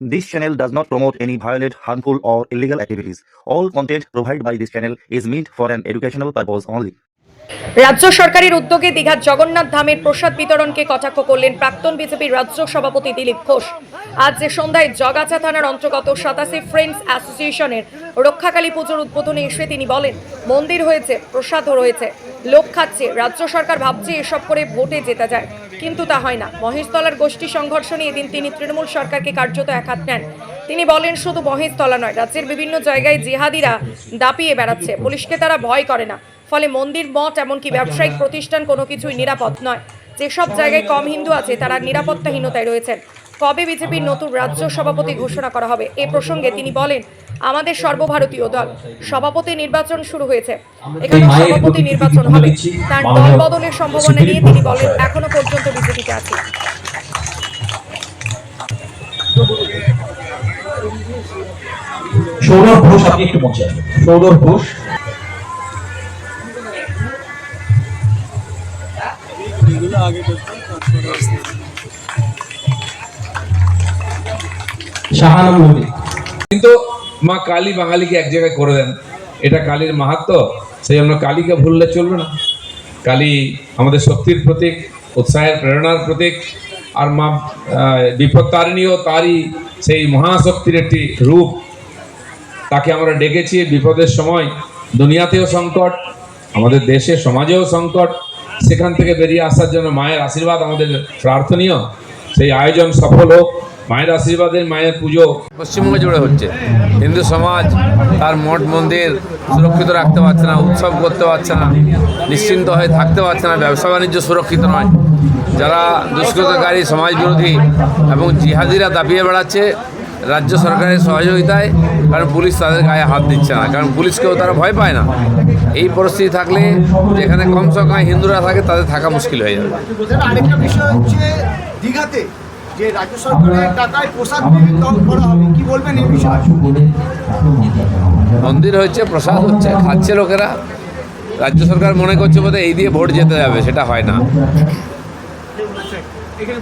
This channel does not promote any violent, harmful, or illegal activities. All content provided by this channel is meant for an educational purpose only. রাজ্য সরকারের উদ্যোগে দীঘার জগন্নাথ ধামের প্রসাদ বিতরণকে কটাক্ষ করলেন প্রাক্তন বিজেপির রাজ্য সভাপতি দিলীপ ঘোষ আজ যে সন্ধ্যায় জগাছা থানার অন্তর্গত সাতাশি ফ্রেন্ডস অ্যাসোসিয়েশনের রক্ষাকালী পুজোর উদ্বোধনে এসে তিনি বলেন মন্দির হয়েছে প্রসাদও রয়েছে লোক খাচ্ছে, রাজ্য সরকার ভাবছে এসব করে ভোটে জেতা যায়। কিন্তু তা হয় না। মহেশতলার গোষ্ঠী সংঘর্ষ নিয়ে এদিন তিনি তৃণমূল সরকারকে কার্যত একাত নেন। তিনি বলেন, শুধু মহেশতলা নয়, রাজ্যের বিভিন্ন জায়গায় জেহাদিরা দাপিয়ে বেড়াচ্ছে। পুলিশকে তারা ভয় করে না। ফলে মন্দির মঠ, এমনকি ব্যবসায়িক প্রতিষ্ঠান কোনো কিছুই নিরাপদ নয়। যেসব জায়গায় কম হিন্দু আছে তারা নিরাপত্তাহীনতায় রয়েছেন। কবে বিজেপির নতুন রাজ্য সভাপতি ঘোষণা করা হবে এ প্রসঙ্গে তিনি বলেন আমাদের সর্বভারতীয় দল সভাপতি নির্বাচন শুরু হয়েছে। এখানে সভাপতি নির্বাচন হবে। তার দল বদলের সম্ভাবনা নিয়ে তিনি বলেন এখনও পর্যন্ত বিজেপিতে আছে। সৌরভ ঘোষ আপনি একটু মঞ্চে আসবেন সৌরভ ঘোষ কিন্তু মা কালী বাঙালিকে এক জায়গায় করে দেন। এটা কালীর মাহাত্ম সেই জন্য কালীকে ভুললে চলবে না। কালী আমাদের শক্তির প্রতীক উৎসাহের প্রেরণার প্রতীক আর মা আহ, বিপত্তারিণীও তারই সেই মহাশক্তির একটি রূপ। তাকে আমরা ডেকেছি বিপদের সময়। দুনিয়াতেও সংকট আমাদের দেশে সমাজেও সংকট। সেখান থেকে বেরিয়ে আসার জন্য মায়ের আশীর্বাদ আমাদের প্রার্থনীয়। সেই আয়োজন সফল হোক, মায়ের আশীর্বাদে মায়ের পুজো। পশ্চিমবঙ্গ জুড়ে হচ্ছে। হিন্দু সমাজ তার মঠ মন্দির সুরক্ষিত রাখতে পারছে না, উৎসব করতে পারছে না, নিশ্চিন্ত হয়ে থাকতে পারছে না, ব্যবসা বাণিজ্য সুরক্ষিত নয়। যারা দুষ্কৃতকারী সমাজ বিরোধী এবং জিহাদিরা দাবিয়ে বেড়াচ্ছে রাজ্য সরকারের সহযোগিতায় কারণ পুলিশ তাদের গায়ে হাত দিচ্ছে না কারণ পুলিশকেও তারা ভয় পায় না। এই পরিস্থিতি থাকলে যেখানে কমসে কম হিন্দুরা থাকে তাদের থাকা মুশকিল হয়ে যাবে। আরেকটা বিষয় হচ্ছে দীঘাতে যে রাজ্য সরকারের টাকায় প্রসাদ করা হবে কি বলবেন এই বিষয়ে? মন্দির হচ্ছে প্রসাদ হচ্ছে খাচ্ছে লোকেরা। রাজ্য সরকার মনে করছে বোধহয় এই দিয়ে ভোট যেতে যাবে সেটা হয় না। এখানে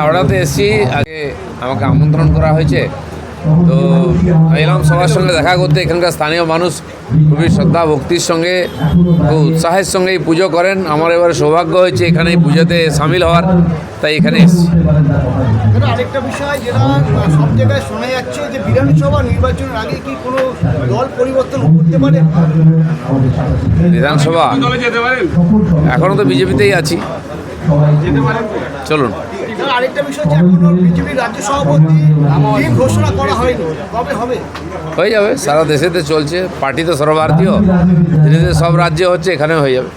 হাওড়াতে এসেছি। আগে আমাকে আমন্ত্রণ করা হয়েছে। তো এলাম সবার সঙ্গে দেখা করতে। এখানকার স্থানীয় মানুষ খুবই শ্রদ্ধা ভক্তির সঙ্গে খুব উৎসাহের সঙ্গে এই পুজো করেন। আমার এবারে সৌভাগ্য হয়েছে এখানে এই পুজোতে সামিল হওয়ার তাই এখানে এসেছি। আরেকটা বিষয় যেটা সব জায়গায় শোনা যাচ্ছে যে বিধানসভা নির্বাচনের আগে কি কোনো দল পরিবর্তন করতে পারে? বিধানসভা? এখনও তো বিজেপিতেই আছি। চলুন। আরেকটা বিষয় হচ্ছে এখনও বিজেপির রাজ্য সভাপতি ঘোষণা করা হয়নি। কবে হবে? হয়ে যাবে। সারা দেশে তো চলছে। পার্টি তো সর্বভারতীয়। ধীরে ধীরে সব রাজ্যে হচ্ছে এখানে হয়ে যাবে।